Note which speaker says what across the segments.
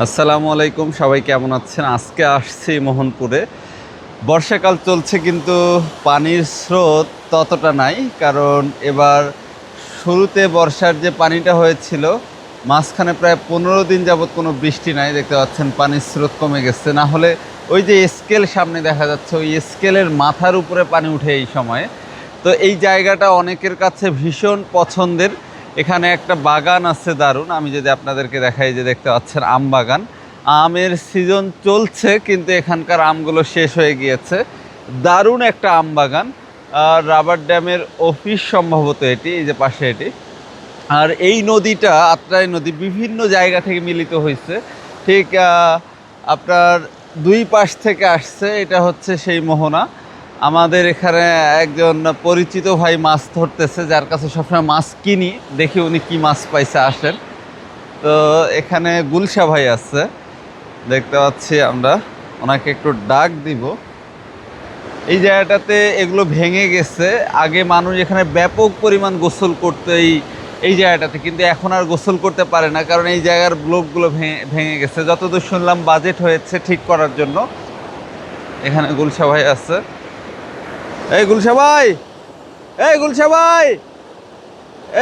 Speaker 1: আসসালামু আলাইকুম, সবাই কেমন আছেন? আজকে আসছি মোহনপুরে। বর্ষাকাল চলছে কিন্তু পানির স্রোত ততটা নাই, কারণ এবার শুরুতে বর্ষার যে পানিটা হয়েছিল, মাঝখানে প্রায় পনেরো দিন যাবৎ কোনো বৃষ্টি নাই, দেখতে পাচ্ছেন পানির স্রোত কমে গেছে। না হলে ওই যে স্কেল সামনে দেখা যাচ্ছে, ওই স্কেলের মাথার উপরে পানি উঠে এই সময়ে। তো এই জায়গাটা অনেকের কাছে ভীষণ পছন্দের। এখানে একটা বাগান আছে দারুণ। আমি যদি আপনাদেরকে দেখাই যে দেখতে পাচ্ছেন আম বাগান। আমের সিজন চলছে, কিন্তু এখানকার আমগুলো শেষ হয়ে গিয়েছে। দারুণ একটা আম বাগান। আর রাবার ড্যামের অফিস সম্ভবত এটি, এই যে পাশে এটি। আর এই নদীটা, আত্রাই নদী, বিভিন্ন জায়গা থেকে মিলিত হয়েছে। ঠিক আপনার দুই পাশ থেকে আসছে, এটা হচ্ছে সেই মোহনা। আমাদের এখানে একজন পরিচিত ভাই মাছ ধরতেছে, যার কাছে সবসময় মাছ কিনি, দেখি উনি কি মাছ পাইছে আসেন। তো এখানে গুলশা ভাই আছে, দেখতে পাচ্ছি আমরা, ওনাকে একটু ডাক দিব। এই জায়গাটাতে এগুলো ভেঙে গেছে, আগে মানুষ এখানে ব্যাপক পরিমাণ গোসল করতো এই এই জায়গাটাতে, কিন্তু এখন আর গোসল করতে পারে না, কারণ এই জায়গার ব্লকগুলো ভেঙে ভেঙে গেছে। যতদূর শুনলাম, বাজেট হয়েছে ঠিক করার জন্য। এখানে গুলশা ভাই আছে। এই গুলশা ভাই, এই গুলশা ভাই,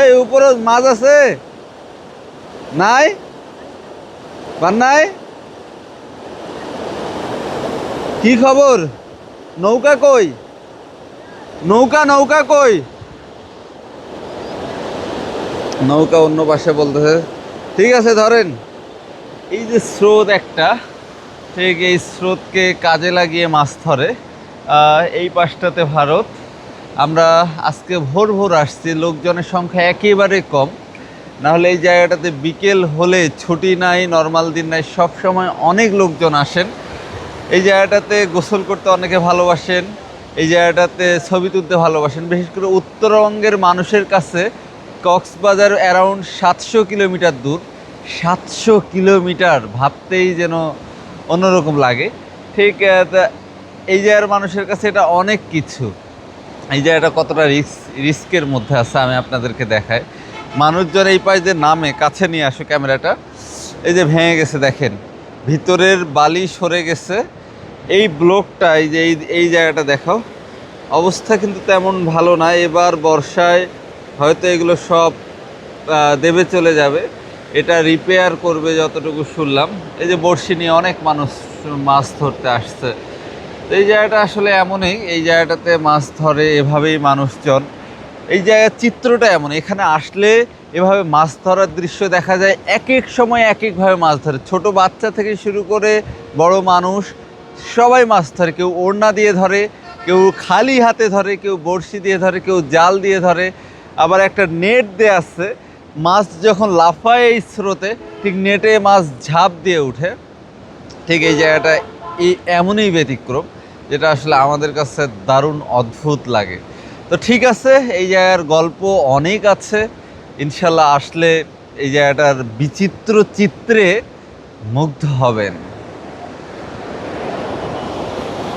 Speaker 1: এই উপরে মাছ আছে। নাই? পান নাই? কি খবর? নৌকা কই? নৌকা নৌকা কই? নৌকা অন্য পাশে বলতেছে। ঠিক আছে, ধরেন। এই যে স্রোত একটা, ঠিক এই স্রোতকে কাজে লাগিয়ে মাছ ধরে। এই পাশটাতে ভারত। আমরা আজকে ভোর ভোর আসছি, লোকজনের সংখ্যা একেবারে কম। নাহলে এই জায়গাটাতে বিকেল হলে ছুটি নাই নর্মাল দিন নাই সব সময় অনেক লোকজন আসেন। এই জায়গাটাতে গোসল করতে অনেকে ভালোবাসেন, এই জায়গাটাতে ছবি তুলতে ভালোবাসেন। বিশেষ করে উত্তরবঙ্গের মানুষের কাছে কক্সবাজার অ্যারাউন্ড সাতশো কিলোমিটার দূর। সাতশো কিলোমিটার ভাবতেই যেন অন্যরকম লাগে। ঠিক এই জায়গার মানুষের কাছে এটা অনেক কিছু। এই জায়গাটা কতটা রিস্ক, রিস্কের মধ্যে আছে আমি আপনাদেরকে দেখাই। মানুষজন এই পাশ যে নামে, কাছে নিয়ে আসো ক্যামেরাটা। এই যে ভেঙে গেছে, দেখেন। ভিতরের বালি সরে গেছে। এই ব্লকটা, এই যে এই জায়গাটা দেখো অবস্থা কিন্তু তেমন ভালো না। এবার বর্ষায় হয়তো এগুলো সব দেবে চলে যাবে। এটা রিপেয়ার করবে যতটুকু শুনলাম। এই যে বড়শি নিয়ে অনেক মানুষ মাছ ধরতে আসছে। এই জায়গাটা আসলে এমনই, এই জায়গাটাতে মাছ ধরে এভাবেই মানুষজন। এই জায়গার চিত্রটা এমন, এখানে আসলে এভাবে মাছ ধরার দৃশ্য দেখা যায় এক এক সময় এক একভাবে মাছ ধরে। ছোট বাচ্চা থেকে শুরু করে বড় মানুষ, সবাই মাছ ধরে। কেউ ওড়না দিয়ে ধরে, কেউ খালি হাতে ধরে, কেউ বড়শি দিয়ে ধরে, কেউ জাল দিয়ে ধরে। আবার একটা নেট দিয়ে আছে, মাছ যখন লাফায় এই স্রোতে, ঠিক নেটে মাছ ঝাঁপ দিয়ে উঠে। ঠিক এই জায়গাটা এই এমনই ব্যতিক্রম। যেটা আসলে আমাদের কাছে দারুণ অদ্ভুত লাগে। তো ঠিক আছে, এই জায়গার গল্প অনেক আছে। ইনশাল্লাহ আসলে এই জায়গাটার বিচিত্র চিত্রে মুগ্ধ হবেন।